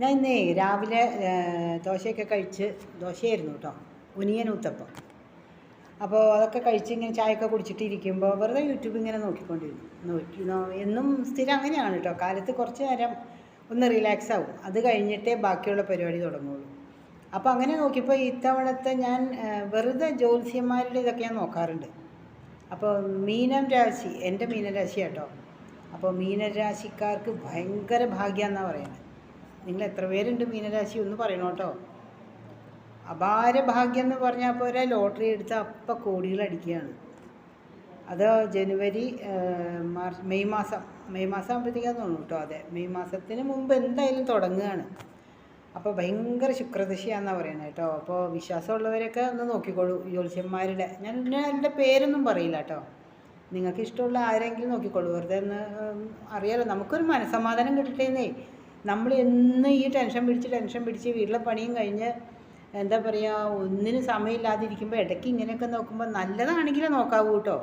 ഞാൻ ഇന്നേ രാവിലെ ദോശയൊക്കെ കഴിച്ച് ദോശയായിരുന്നു കേട്ടോ ഉനിയൻ ഊത്തപ്പം. അപ്പോൾ അതൊക്കെ കഴിച്ച് ഇങ്ങനെ ചായയൊക്കെ കുടിച്ചിട്ട് ഇരിക്കുമ്പോൾ വെറുതെ യൂട്യൂബ് ഇങ്ങനെ നോക്കിക്കൊണ്ടിരുന്നു. നോക്കി എന്നും സ്ഥിരം അങ്ങനെയാണ് കേട്ടോ. കാലത്ത് കുറച്ച് നേരം ഒന്ന് റിലാക്സ് ആവും. അത് കഴിഞ്ഞിട്ടേ ബാക്കിയുള്ള പരിപാടി തുടങ്ങുള്ളൂ. അപ്പോൾ അങ്ങനെ നോക്കിയപ്പോൾ ഇത്തവണത്തെ ഞാൻ വെറുതെ ജ്യോത്സ്യന്മാരുടെ ഇതൊക്കെ ഞാൻ നോക്കാറുണ്ട്. അപ്പോൾ മീനം രാശി എന്റെ മീനരാശി കേട്ടോ. അപ്പോൾ മീനരാശിക്കാർക്ക് ഭയങ്കര ഭാഗ്യമെന്നാണ് പറയുന്നത്. നിങ്ങൾ എത്ര പേരുണ്ട് മീനരാശി ഒന്ന് പറയണം കേട്ടോ അപാര ഭാഗ്യം എന്ന് പറഞ്ഞാൽ പോരെ ലോട്ടറി എടുത്ത അപ്പം കോടികൾ അടിക്കുകയാണ്. അത് ജനുവരി മാർച്ച് മെയ് മാസം മെയ് മാസം ആകുമ്പോഴത്തേക്കാന്ന് തോന്നുന്നു കേട്ടോ അതെ. മെയ് മാസത്തിന് മുമ്പ് എന്തായാലും തുടങ്ങുകയാണ്. അപ്പോൾ ഭയങ്കര ശുക്രദശയാണെന്നാണ് പറയുന്നത് കേട്ടോ അപ്പോൾ വിശ്വാസമുള്ളവരൊക്കെ ഒന്ന് നോക്കിക്കോളൂ ജ്യോത്സ്യന്മാരുടെ ഞാൻ എന്റെ പേരൊന്നും പറയില്ല കേട്ടോ നിങ്ങൾക്ക് ഇഷ്ടമുള്ള ആരെങ്കിലും നോക്കിക്കോളൂ. വെറുതെ ഒന്ന് അറിയാലോ. നമുക്കൊരു മനസ്സമാധാനം കിട്ടട്ടേന്നേ നമ്മൾ എന്ന് ഈ ടെൻഷൻ പിടിച്ച് ടെൻഷൻ പിടിച്ച് വീട്ടിലെ പണിയും കഴിഞ്ഞ് എന്താ പറയുക ഒന്നിനും സമയമില്ലാതിരിക്കുമ്പോൾ ഇടയ്ക്ക് ഇങ്ങനെയൊക്കെ നോക്കുമ്പോൾ നല്ലതാണെങ്കിലേ നോക്കാവൂ കേട്ടോ.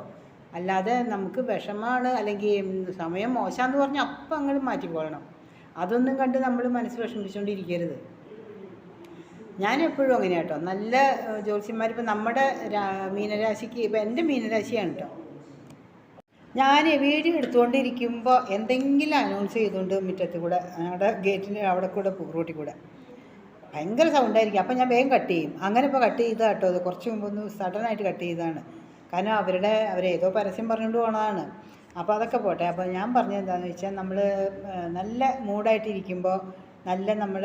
അല്ലാതെ നമുക്ക് വിഷമാണ് അല്ലെങ്കിൽ സമയം മോശമാണെന്ന് പറഞ്ഞാൽ അപ്പം അങ്ങോട്ട് മാറ്റിക്കൊള്ളണം അതൊന്നും കണ്ട് നമ്മൾ മനസ്സ് വിഷമിച്ചുകൊണ്ടിരിക്കരുത് ഞാൻ എപ്പോഴും അങ്ങനെ കേട്ടോ. നല്ല ജ്യോത്സ്യന്മാർ ഇപ്പം നമ്മുടെ മീനരാശിക്ക് ഇപ്പം എന്റെ മീനരാശിയാണ് കേട്ടോ. ഞാൻ വീഡിയോ എടുത്തുകൊണ്ടിരിക്കുമ്പോൾ എന്തെങ്കിലും അനൗൺസ് ചെയ്തുകൊണ്ട് മുറ്റത്ത് കൂടെ ഞങ്ങളുടെ ഗേറ്റിന്റെ അവിടെ കൂടെ റോട്ടിൽ കൂടെ. ഭയങ്കര സൗണ്ടായിരിക്കും അപ്പം ഞാൻ വേഗം കട്ട് ചെയ്യും. അങ്ങനെ ഇപ്പോൾ കട്ട് ചെയ്താൽ കേട്ടോ അത് കുറച്ച് മുമ്പ് ഒന്ന് സഡനായിട്ട് കട്ട് ചെയ്താണ് കാരണം അവരുടെ അവരേതോ പരസ്യം പറഞ്ഞുകൊണ്ട് പോണതാണ്. അപ്പോൾ അതൊക്കെ പോട്ടെ. അപ്പോൾ ഞാൻ പറഞ്ഞത് എന്താണെന്ന് വെച്ചാൽ നമ്മൾ നല്ല മൂഡായിട്ടിരിക്കുമ്പോൾ നല്ല നമ്മൾ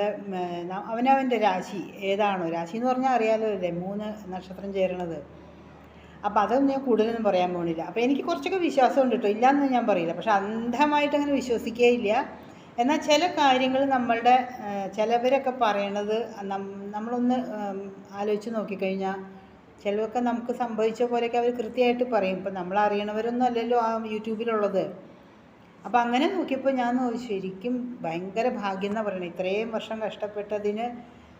അവനവന്റെ രാശി ഏതാണോ? രാശി എന്ന് പറഞ്ഞാൽ അറിയാലോ അല്ലേ മൂന്ന് നക്ഷത്രം ചേരണത്. അപ്പോൾ അതൊന്നും ഞാൻ കൂടുതലൊന്നും പറയാൻ പോകുന്നില്ല അപ്പോൾ എനിക്ക് കുറച്ചൊക്കെ വിശ്വാസമുണ്ട് കേട്ടോ ഇല്ലയെന്ന് ഞാൻ പറയില്ല. പക്ഷെ അന്ധമായിട്ട് അങ്ങനെ വിശ്വസിക്കുകയില്ല എന്നാൽ ചില കാര്യങ്ങൾ നമ്മളുടെ ചിലവരൊക്കെ പറയണത് നമ്മളൊന്ന് ആലോചിച്ച് നോക്കിക്കഴിഞ്ഞാൽ ചിലവൊക്കെ നമുക്ക് സംഭവിച്ച പോലെയൊക്കെ അവർ കൃത്യമായിട്ട് പറയും. ഇപ്പം നമ്മൾ അറിയണവരൊന്നും അല്ലല്ലോ ആ യൂട്യൂബിലുള്ളത്. അപ്പോൾ അങ്ങനെ നോക്കിയപ്പോൾ ഞാൻ ശരിക്കും ഭയങ്കര ഭാഗ്യം എന്നാണ് പറയുന്നത് ഇത്രയും വർഷം കഷ്ടപ്പെട്ടതിന്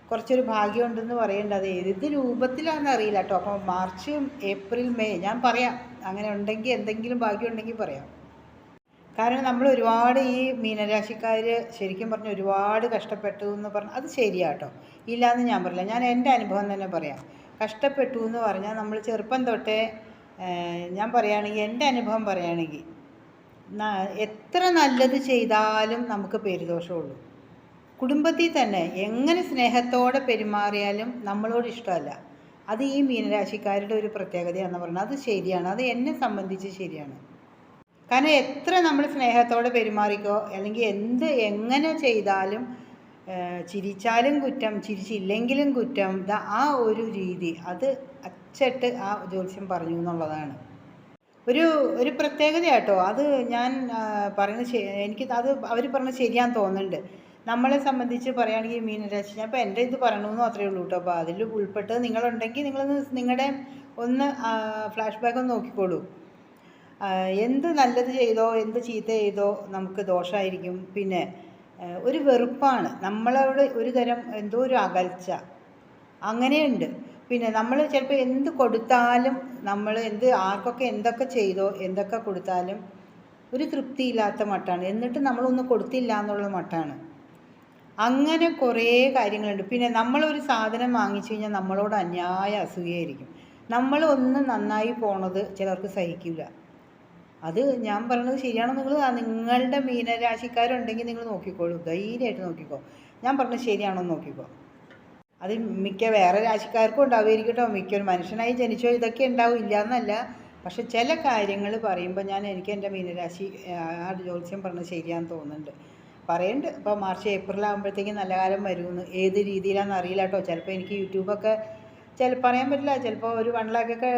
കുറച്ചൊരു ഭാഗ്യമുണ്ടെന്ന് പറയേണ്ട. അത് ഏത് രൂപത്തിലാണെന്ന് അറിയില്ല കേട്ടോ അപ്പോൾ മാർച്ച് ഏപ്രിൽ മെയ് ഞാൻ പറയാം. അങ്ങനെ ഉണ്ടെങ്കിൽ എന്തെങ്കിലും ഭാഗ്യം ഉണ്ടെങ്കിൽ പറയാം. കാരണം നമ്മൾ ഒരുപാട് ഈ മീനരാശിക്കാർ ശരിക്കും പറഞ്ഞാൽ ഒരുപാട് കഷ്ടപ്പെട്ടു എന്ന് പറഞ്ഞാൽ അത് ശരിയാട്ടോ ഇല്ലയെന്ന് ഞാൻ പറയില്ല. ഞാൻ എന്റെ അനുഭവം തന്നെ പറയാം. കഷ്ടപ്പെട്ടു എന്ന് പറഞ്ഞാൽ നമ്മൾ ചെറുപ്പം തൊട്ടേ ഞാൻ പറയുകയാണെങ്കിൽ എന്റെ അനുഭവം പറയുകയാണെങ്കിൽ എത്ര നല്ലത് ചെയ്താലും നമുക്ക് പേരുദോഷമുള്ളൂ കുടുംബത്തിൽ തന്നെ എങ്ങനെ സ്നേഹത്തോടെ പെരുമാറിയാലും നമ്മളോട് ഇഷ്ടമല്ല. അത് ഈ മീനരാശിക്കാരുടെ ഒരു പ്രത്യേകതയാണെന്ന് പറഞ്ഞാൽ അത് ശരിയാണ്. അത് എന്നെ സംബന്ധിച്ച് ശരിയാണ്. കാരണം എത്ര നമ്മൾ സ്നേഹത്തോടെ പെരുമാറിക്കോ അല്ലെങ്കിൽ എന്ത് എങ്ങനെ ചെയ്താലും ചിരിച്ചാലും കുറ്റം ചിരിച്ചില്ലെങ്കിലും കുറ്റം ആ ഒരു രീതി അത് അച്ചട്ട് ആ ജ്യോത്സ്യം പറഞ്ഞു എന്നുള്ളതാണ്. ഒരു ഒരു പ്രത്യേകത കേട്ടോ അത് ഞാൻ പറയുന്നത് എനിക്ക് അത് അവർ പറഞ്ഞത് ശരിയാന്ന് തോന്നുന്നുണ്ട്. നമ്മളെ സംബന്ധിച്ച് പറയുകയാണെങ്കിൽ മീനരാശി ഞാൻ ഇപ്പോൾ എന്റെ ഇത് പറയണമെന്ന് മാത്രമേ ഉള്ളൂ കേട്ടോ. അപ്പോൾ അതിൽ ഉൾപ്പെട്ടത് നിങ്ങളുണ്ടെങ്കിൽ നിങ്ങളൊന്ന് നിങ്ങളുടെ ഒന്ന് ഫ്ലാഷ് ബാക്ക് ഒന്ന് നോക്കിക്കോളൂ. എന്ത് നല്ലത് ചെയ്തോ എന്ത് ചീത്ത ചെയ്തോ നമുക്ക് ദോഷമായിരിക്കും. പിന്നെ ഒരു വെറുപ്പാണ്. നമ്മളോട് ഒരു തരം എന്തോ ഒരു അകൽച്ച. അങ്ങനെയുണ്ട്. പിന്നെ നമ്മൾ ചിലപ്പോൾ എന്ത് കൊടുത്താലും നമ്മൾ എന്ത് ആർക്കൊക്കെ എന്തൊക്കെ ചെയ്തോ എന്തൊക്കെ കൊടുത്താലും ഒരു തൃപ്തിയില്ലാത്ത മട്ടാണ്. എന്നിട്ട് നമ്മളൊന്നും കൊടുത്തില്ല എന്നുള്ള മട്ടാണ്. അങ്ങനെ കുറേ കാര്യങ്ങളുണ്ട്. പിന്നെ നമ്മളൊരു സാധനം വാങ്ങിച്ചു കഴിഞ്ഞാൽ നമ്മളോട് അന്യായ അസൂയായിരിക്കും നമ്മൾ ഒന്ന് നന്നായി പോണത് ചിലർക്ക് സഹിക്കില്ല അത് ഞാൻ പറയുന്നത് ശരിയാണോ നിങ്ങൾ? നിങ്ങളുടെ മീനരാശിക്കാരുണ്ടെങ്കിൽ നിങ്ങൾ നോക്കിക്കോളൂ. ധൈര്യമായിട്ട് നോക്കിക്കോ. ഞാൻ പറഞ്ഞത് ശരിയാണോ നോക്കിക്കോ. അത് മിക്ക വേറെ രാശിക്കാർക്കും ഉണ്ടാവുമായിരിക്കട്ടോ മിക്ക ഒരു മനുഷ്യനായി ജനിച്ചോ ഇതൊക്കെ ഉണ്ടാവും. ഇല്ല എന്നല്ല പക്ഷെ ചില കാര്യങ്ങൾ പറയുമ്പോൾ ഞാൻ എനിക്ക് എന്റെ മീനരാശി ആ ജ്യോത്സ്യം പറഞ്ഞത് ശരിയാന്ന് തോന്നുന്നുണ്ട്. പറയുന്നുണ്ട് ഇപ്പോൾ മാർച്ച് ഏപ്രിൽ ആകുമ്പോഴത്തേക്കും നല്ല കാലം വരുമെന്ന് ഏത് രീതിയിലാണെന്ന് അറിയില്ല കേട്ടോ. ചിലപ്പോൾ എനിക്ക് യൂട്യൂബൊക്കെ ചില പറയാൻ പറ്റില്ല. ചിലപ്പോൾ ഒരു വൺ ലാക്കൊക്കെ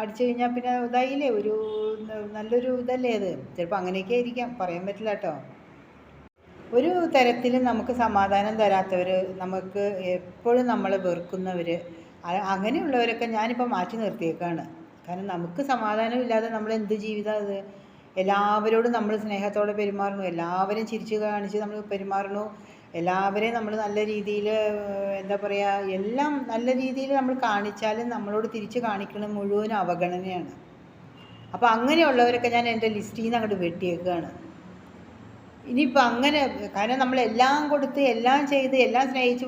അടിച്ചു കഴിഞ്ഞാൽ പിന്നെ ഇതായില്ലേ? ഒരു നല്ലൊരു ഇതല്ലേ അത്? ചിലപ്പോൾ അങ്ങനെയൊക്കെ ആയിരിക്കാം. പറയാൻ പറ്റില്ല കേട്ടോ. ഒരു തരത്തിലും നമുക്ക് സമാധാനം തരാത്തവർ നമുക്ക് എപ്പോഴും നമ്മളെ വെറുക്കുന്നവർ അങ്ങനെയുള്ളവരൊക്കെ ഞാനിപ്പോൾ മാറ്റി നിർത്തിയേക്കാണ്. കാരണം നമുക്ക് സമാധാനം ഇല്ലാതെ നമ്മൾ എന്ത് ജീവിതം അത്? എല്ലാവരോടും നമ്മൾ സ്നേഹത്തോടെ പെരുമാറണു എല്ലാവരും ചിരിച്ചു കാണിച്ച് നമ്മൾ പെരുമാറണു എല്ലാവരെയും നമ്മൾ നല്ല രീതിയിൽ എന്താ പറയുക എല്ലാം നല്ല രീതിയിൽ നമ്മൾ കാണിച്ചാലും നമ്മളോട് തിരിച്ച് കാണിക്കുന്നത് മുഴുവൻ അവഗണനയാണ്. അപ്പോൾ അങ്ങനെയുള്ളവരൊക്കെ ഞാൻ എന്റെ ലിസ്റ്റിൽ നിന്ന് അങ്ങോട്ട് വെട്ടിയേക്കുകയാണ് ഇനിയിപ്പോൾ അങ്ങനെ കാരണം നമ്മൾ എല്ലാം കൊടുത്ത് എല്ലാം ചെയ്ത് എല്ലാം സ്നേഹിച്ച്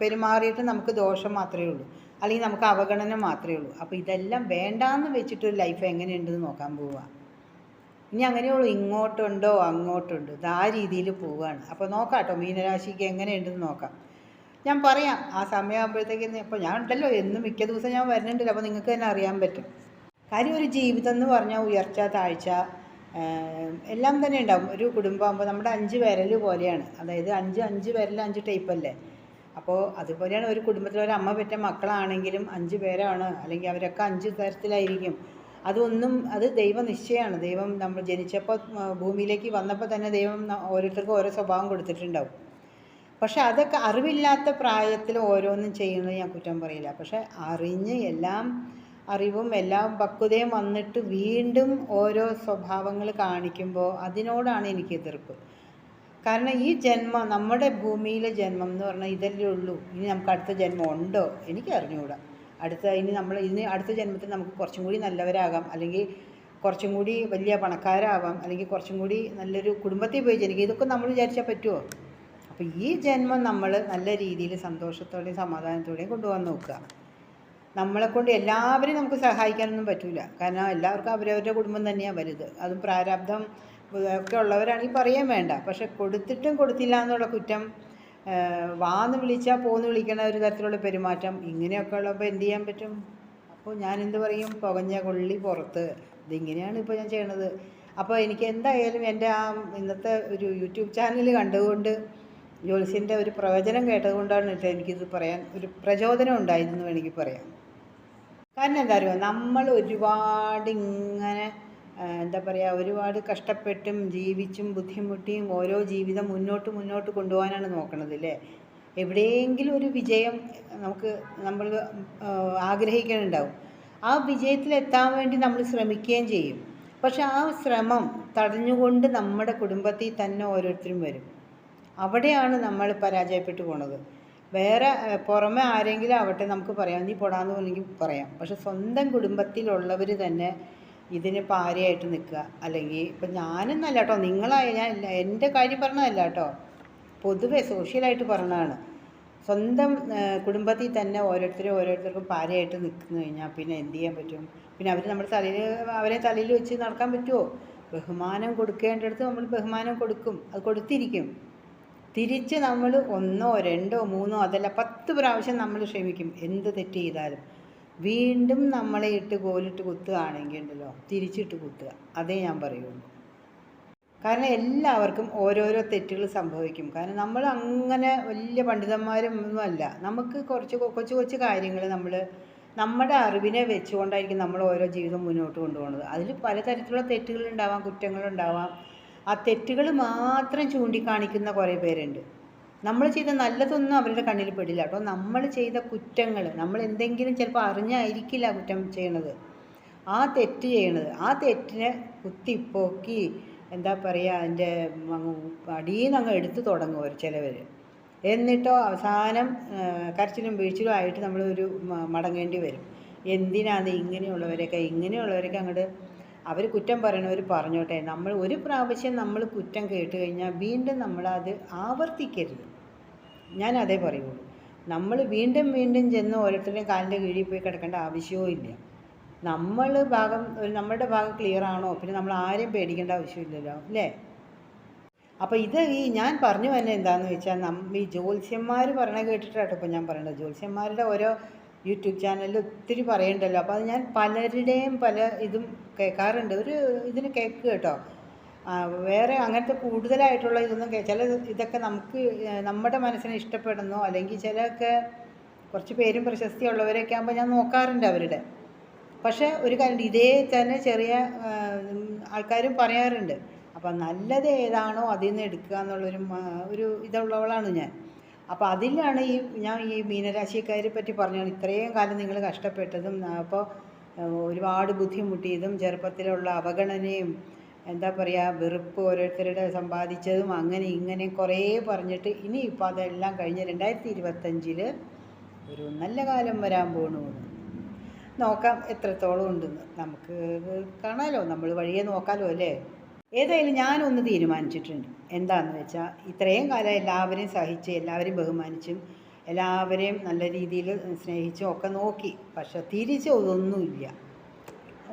പെരുമാറിയിട്ട് നമുക്ക് ദോഷം മാത്രമേ ഉള്ളൂ. അല്ലെങ്കിൽ നമുക്ക് അവഗണന മാത്രമേ ഉള്ളൂ. അപ്പോൾ ഇതെല്ലാം വേണ്ടാന്ന് വെച്ചിട്ടൊരു ലൈഫ് എങ്ങനെയുണ്ടെന്ന് നോക്കാൻ പോവുക ഇനി അങ്ങനെയുള്ളൂ ഇങ്ങോട്ടുണ്ടോ അങ്ങോട്ടുണ്ടോ. ഇത് ആ രീതിയിൽ പോവുകയാണ്. അപ്പോൾ നോക്കാം കേട്ടോ മീനരാശിക്ക് എങ്ങനെയുണ്ടെന്ന് നോക്കാം. ഞാൻ പറയാം ആ സമയമാകുമ്പോഴത്തേക്കും ഇപ്പോൾ ഞാൻ ഉണ്ടല്ലോ എന്നും മിക്ക ദിവസം ഞാൻ വരുന്നുണ്ടല്ലോ അപ്പോൾ നിങ്ങൾക്ക് തന്നെ അറിയാൻ പറ്റും. കാര്യം ഒരു ജീവിതം എന്ന് പറഞ്ഞാൽ ഉയർച്ച താഴ്ച എല്ലാം തന്നെ ഉണ്ടാവും. ഒരു കുടുംബമാകുമ്പോൾ നമ്മുടെ അഞ്ച് വിരൽ പോലെയാണ്. അതായത് അഞ്ച് അഞ്ച് വിരൽ അഞ്ച് ടൈപ്പ് അല്ലേ? അപ്പോൾ അതുപോലെയാണ് ഒരു കുടുംബത്തിൽ ഒരു അമ്മ പെറ്റ മക്കളാണെങ്കിലും അഞ്ച് പേരാണ് അല്ലെങ്കിൽ അവരൊക്കെ അഞ്ച് തരത്തിലായിരിക്കും. അതൊന്നും അത് ദൈവ നിശ്ചയമാണ് ദൈവം നമ്മൾ ജനിച്ചപ്പോൾ ഭൂമിയിലേക്ക് വന്നപ്പോൾ തന്നെ ദൈവം ഓരോരുത്തർക്കും ഓരോ സ്വഭാവം കൊടുത്തിട്ടുണ്ടാവും. പക്ഷെ അതൊക്കെ അറിവില്ലാത്ത പ്രായത്തിൽ ഓരോന്നും ചെയ്യുന്നത് ഞാൻ കുറ്റം പറയില്ല. പക്ഷെ അറിഞ്ഞ് എല്ലാം അറിവും എല്ലാം പക്വതയും വന്നിട്ട് വീണ്ടും ഓരോ സ്വഭാവങ്ങൾ കാണിക്കുമ്പോൾ അതിനോടാണ് എനിക്ക് എതിർപ്പ്. കാരണം ഈ ജന്മം നമ്മുടെ ഭൂമിയിലെ ജന്മം എന്ന് പറഞ്ഞാൽ ഇതല്ലേ ഉള്ളൂ. ഇനി നമുക്ക് അടുത്ത ജന്മം ഉണ്ടോ? എനിക്ക് അറിഞ്ഞുകൂടാ അടുത്ത ഇനി നമ്മൾ ഇനി അടുത്ത ജന്മത്തിൽ നമുക്ക് കുറച്ചും കൂടി നല്ലവരാകാം. അല്ലെങ്കിൽ കുറച്ചും കൂടി വലിയ പണക്കാരാവാം. അല്ലെങ്കിൽ കുറച്ചും കൂടി നല്ലൊരു കുടുംബത്തിൽ പോയി ജനിക്കുക. ഇതൊക്കെ നമ്മൾ വിചാരിച്ചാൽ പറ്റുമോ അപ്പോൾ ഈ ജന്മം നമ്മൾ നല്ല രീതിയിൽ സന്തോഷത്തോടെയും സമാധാനത്തോടെയും കൊണ്ടുപോകാൻ നോക്കുക. നമ്മളെ കൊണ്ട് എല്ലാവരെയും നമുക്ക് സഹായിക്കാനൊന്നും പറ്റില്ല കാരണം എല്ലാവർക്കും അവരവരുടെ കുടുംബം തന്നെയാണ് വലുത്. അതും പ്രാരാബ്ധം ഒക്കെ ഉള്ളവരാണെങ്കിൽ പറയാൻ വേണ്ട. പക്ഷെ കൊടുത്തിട്ടും കൊടുത്തില്ല എന്നുള്ള കുറ്റം വാന്ന് വിളിച്ചാൽ പോന്ന് വിളിക്കണ ഒരു തരത്തിലുള്ള പെരുമാറ്റം. ഇങ്ങനെയൊക്കെ ഉള്ളപ്പോൾ എന്ത് ചെയ്യാൻ പറ്റും? അപ്പോൾ ഞാൻ എന്ത് പറയും? പുകഞ്ഞ കൊള്ളി പുറത്ത്. ഇതിങ്ങനെയാണ് ഇപ്പോൾ ഞാൻ ചെയ്യണത്. അപ്പോൾ എനിക്ക് എന്തായാലും എന്റെ ആ ഇന്നത്തെ ഒരു യൂട്യൂബ് ചാനൽ കണ്ടുകൊണ്ട് ജോൽസിന്റെ ഒരു പ്രവചനം കേട്ടതുകൊണ്ടാണ് കേട്ടോ എനിക്കിത് പറയാൻ ഒരു പ്രചോദനം ഉണ്ടായിരുന്നു എനിക്ക് പറയാം. കാരണം എന്താ അറിയുമോ? നമ്മൾ ഒരുപാട് ഇങ്ങനെ എന്താ പറയുക ഒരുപാട് കഷ്ടപ്പെട്ടും ജീവിച്ചും ബുദ്ധിമുട്ടിയും ഓരോ ജീവിതം മുന്നോട്ട് മുന്നോട്ട് കൊണ്ടുപോകാനാണ് നോക്കണത് അല്ലേ എവിടെയെങ്കിലും ഒരു വിജയം നമുക്ക് നമ്മൾ ആ, ആഗ്രഹിക്കുന്നുണ്ടാവും ആ വിജയത്തിലെത്താൻ വേണ്ടി നമ്മൾ ശ്രമിക്കുകയും ചെയ്യും. പക്ഷെ ആ ശ്രമം തടഞ്ഞുകൊണ്ട് നമ്മുടെ കുടുംബത്തിൽ തന്നെ ഓരോരുത്തരും വരും. അവിടെയാണ് നമ്മൾ പരാജയപ്പെട്ടു പോണത്. വേറെ പുറമെ ആരെങ്കിലും ആവട്ടെ നമുക്ക് പറയാം നീ പോടാന്ന് അല്ലെങ്കിൽ പറയാം. പക്ഷെ സ്വന്തം കുടുംബത്തിലുള്ളവർ തന്നെ ഇതിന് പാരയായിട്ട് നിൽക്കുക. അല്ലെങ്കിൽ ഇപ്പം ഞാനെന്നല്ല കേട്ടോ നിങ്ങളായ ഞാൻ എന്റെ കാര്യം പറഞ്ഞതല്ല കേട്ടോ. പൊതുവെ സോഷ്യലായിട്ട് പറഞ്ഞതാണ്. സ്വന്തം കുടുംബത്തിൽ തന്നെ ഓരോരുത്തരും ഓരോരുത്തർക്കും പാരയായിട്ട് നിൽക്കുന്നു കഴിഞ്ഞാൽ പിന്നെ എന്ത് ചെയ്യാൻ പറ്റും? പിന്നെ അവർ നമ്മുടെ തലയിൽ അവരെ തലയിൽ വെച്ച് നടക്കാൻ പറ്റുമോ? ബഹുമാനം കൊടുക്കേണ്ടടുത്ത് നമ്മൾ ബഹുമാനം കൊടുക്കും. അത് കൊടുത്തിരിക്കും. തിരിച്ച് നമ്മൾ ഒന്നോ രണ്ടോ മൂന്നോ അതല്ല പത്ത് പ്രാവശ്യം നമ്മൾ ക്ഷമിക്കും. എന്ത് തെറ്റ് ചെയ്താലും. വീണ്ടും നമ്മളെ ഇട്ട് കോലിട്ട് കുത്തുകയാണെങ്കിൽ ഉണ്ടല്ലോ തിരിച്ചിട്ട് കുത്തുക. അതേ ഞാൻ പറയുള്ളൂ. കാരണം എല്ലാവർക്കും ഓരോരോ തെറ്റുകൾ സംഭവിക്കും. കാരണം നമ്മൾ അങ്ങനെ വലിയ പണ്ഡിതന്മാരും ഒന്നുമല്ല നമുക്ക് കുറച്ച് കൊച്ചു കൊച്ചു കാര്യങ്ങൾ നമ്മൾ നമ്മുടെ അറിവിനെ വെച്ചുകൊണ്ടായിരിക്കും നമ്മൾ ഓരോ ജീവിതം മുന്നോട്ട് കൊണ്ടുപോകുന്നത്. അതിൽ പലതരത്തിലുള്ള തെറ്റുകൾ ഉണ്ടാവാം കുറ്റങ്ങളുണ്ടാവാം ആ തെറ്റുകൾ മാത്രം ചൂണ്ടിക്കാണിക്കുന്ന കുറേ പേരുണ്ട്. നമ്മൾ ചെയ്ത നല്ലതൊന്നും അവരുടെ കണ്ണിൽ പെടില്ല. കേട്ടോ നമ്മൾ ചെയ്ത കുറ്റങ്ങൾ നമ്മൾ എന്തെങ്കിലും ചിലപ്പോൾ അറിഞ്ഞായിരിക്കില്ല കുറ്റം ചെയ്യണത്. ആ തെറ്റ് ചെയ്യണത് ആ തെറ്റിനെ കുത്തിപ്പോക്കി എന്താ പറയുക അതിന്റെ അടിയിൽ അങ്ങ് എടുത്തു തുടങ്ങും ഒരു ചിലവർ എന്നിട്ടോ അവസാനം കരച്ചിലും വീഴ്ചിലും ആയിട്ട് ഒരു മടങ്ങേണ്ടി വരും. എന്തിനാണ് ഇങ്ങനെയുള്ളവരൊക്കെ ഇങ്ങനെയുള്ളവരൊക്കെ അങ്ങോട്ട് അവർ കുറ്റം പറയണവർ പറഞ്ഞോട്ടെ. നമ്മൾ ഒരു പ്രാവശ്യം നമ്മൾ കുറ്റം കേട്ട് കഴിഞ്ഞാൽ വീണ്ടും നമ്മളത് ആവർത്തിക്കരുത്. ഞാൻ അതേ പറയുള്ളൂ. നമ്മൾ വീണ്ടും വീണ്ടും ചെന്ന് ഓരോരുത്തരുടെയും കാലിന്റെ കീഴിൽ പോയി കിടക്കേണ്ട ആവശ്യവും ഇല്ല. നമ്മൾ ഭാഗം ഒരു നമ്മുടെ ഭാഗം ക്ലിയർ ആണോ? പിന്നെ നമ്മൾ ആരെയും പേടിക്കേണ്ട ആവശ്യമില്ലല്ലോ അല്ലേ? അപ്പോൾ ഇത് ഈ ഞാൻ പറഞ്ഞു തന്നെ എന്താണെന്ന് വെച്ചാൽ നം ഈ ജ്യോത്സ്യന്മാർ പറഞ്ഞ കേട്ടിട്ടാട്ടോ ഇപ്പോൾ ഞാൻ പറയുന്നത് ജ്യോത്സ്യന്മാരുടെ ഓരോ യൂട്യൂബ് ചാനലിൽ ഒത്തിരി പറയുന്നുണ്ടല്ലോ അപ്പോൾ അത് ഞാൻ പലരുടെയും പല ഇതും കേൾക്കാറുണ്ട്. ഒരു ഇതിന് കേൾക്കുക കേട്ടോ. വേറെ അങ്ങനത്തെ കൂടുതലായിട്ടുള്ള ഇതൊന്നും ചില ഇതൊക്കെ നമുക്ക് നമ്മുടെ മനസ്സിന് ഇഷ്ടപ്പെടുന്നു. അല്ലെങ്കിൽ ചിലതൊക്കെ കുറച്ച് പേരും പ്രശസ്തിയുള്ളവരൊക്കെ ആകുമ്പോൾ ഞാൻ നോക്കാറുണ്ട് അവരുടെ. പക്ഷേ ഒരു കാര്യം ഇതേ തന്നെ ചെറിയ ആൾക്കാരും പറയാറുണ്ട്. അപ്പം നല്ലത് ഏതാണോ അതിൽ നിന്ന് എടുക്കുക എന്നുള്ളൊരു ഒരു ഇതുള്ളവളാണ് ഞാൻ. അപ്പോൾ അതിലാണ് ഈ ഞാൻ ഈ മീനരാശിക്കാരെ പറ്റി പറഞ്ഞത് ഇത്രയും കാലം നിങ്ങൾ കഷ്ടപ്പെട്ടതും അപ്പോൾ ഒരുപാട് ബുദ്ധിമുട്ടിയതും ചെറുപ്പത്തിലുള്ള അവഗണനയും എന്താ പറയുക വെറുപ്പ് ഓരോരുത്തരുടെ സമ്പാദിച്ചതും അങ്ങനെ ഇങ്ങനെ കുറേ പറഞ്ഞിട്ട് ഇനി ഇപ്പോൾ അതെല്ലാം കഴിഞ്ഞ് രണ്ടായിരത്തി ഇരുപത്തഞ്ചിൽ ഒരു നല്ല കാലം വരാൻ പോണു. നോക്കാം എത്രത്തോളം ഉണ്ടെന്ന് നമുക്ക് കാണാലോ നമ്മൾ വഴിയെ നോക്കാലോ അല്ലേ? ഏതായാലും ഞാനൊന്ന് തീരുമാനിച്ചിട്ടുണ്ട്. എന്താണെന്ന് വെച്ചാൽ ഇത്രയും കാലം എല്ലാവരെയും സഹിച്ച് എല്ലാവരെയും ബഹുമാനിച്ചും എല്ലാവരെയും നല്ല രീതിയിൽ സ്നേഹിച്ചും ഒക്കെ നോക്കി. പക്ഷെ തിരിച്ച് ഒന്നുമില്ല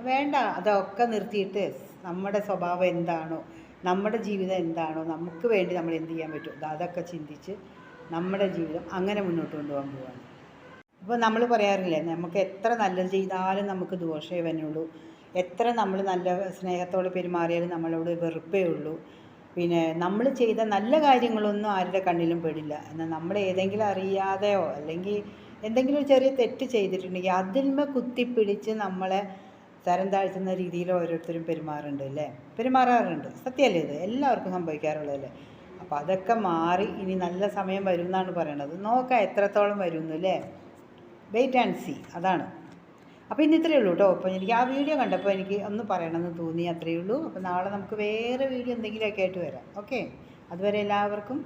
വേണ്ട അതൊക്കെ നിർത്തിയിട്ട് നമ്മുടെ സ്വഭാവം എന്താണോ നമ്മുടെ ജീവിതം എന്താണോ നമുക്ക് വേണ്ടി നമ്മൾ എന്ത് ചെയ്യാൻ പറ്റും? അതൊക്കെ ചിന്തിച്ച് നമ്മുടെ ജീവിതം അങ്ങനെ മുന്നോട്ട് കൊണ്ടുപോകാൻ പോവാണ്. അപ്പോൾ നമ്മൾ പറയാറില്ലേ നമുക്ക് എത്ര നല്ലത് ചെയ്താലും നമുക്ക് ദോഷമേ വന്നുള്ളൂ. എത്ര നമ്മൾ നല്ല സ്നേഹത്തോടെ പെരുമാറിയാലും നമ്മളോട് വെറുപ്പേ ഉള്ളൂ. പിന്നെ നമ്മൾ ചെയ്ത നല്ല കാര്യങ്ങളൊന്നും ആരുടെ കണ്ണിലും പെടില്ല. എന്നാൽ നമ്മൾ ഏതെങ്കിലും അറിയാതെയോ അല്ലെങ്കിൽ എന്തെങ്കിലും ഒരു ചെറിയ തെറ്റ് ചെയ്തിട്ടുണ്ടെങ്കിൽ അതിന്മേൽ കുത്തിപ്പിടിച്ച് നമ്മളെ തരം താഴ്ത്തുന്ന രീതിയിൽ ഓരോരുത്തരും പെരുമാറുന്നുണ്ട് അല്ലേ? പെരുമാറാറുണ്ട്. സത്യമല്ലേ ഇത്? എല്ലാവർക്കും സംഭവിക്കാറുള്ളതല്ലേ? അപ്പോൾ അതൊക്കെ മാറി ഇനി നല്ല സമയം വരും എന്നാണ് പറയണത്. നോക്കാം എത്രത്തോളം വരുന്നു അല്ലേ? വെയിറ്റ് ആൻഡ് സി അതാണ്. അപ്പോൾ ഇന്ന് ഇത്രയേ ഉള്ളൂ കേട്ടോ അപ്പോൾ എനിക്ക് ആ വീഡിയോ കണ്ടപ്പോൾ എനിക്ക് ഒന്ന് പറയണമെന്ന് തോന്നി അത്രയേ ഉള്ളൂ. അപ്പോൾ നാളെ നമുക്ക് വേറെ വീഡിയോ എന്തെങ്കിലുമൊക്കെ ആയിട്ട് വരാം. ഓക്കെ? അതുവരെ എല്ലാവർക്കും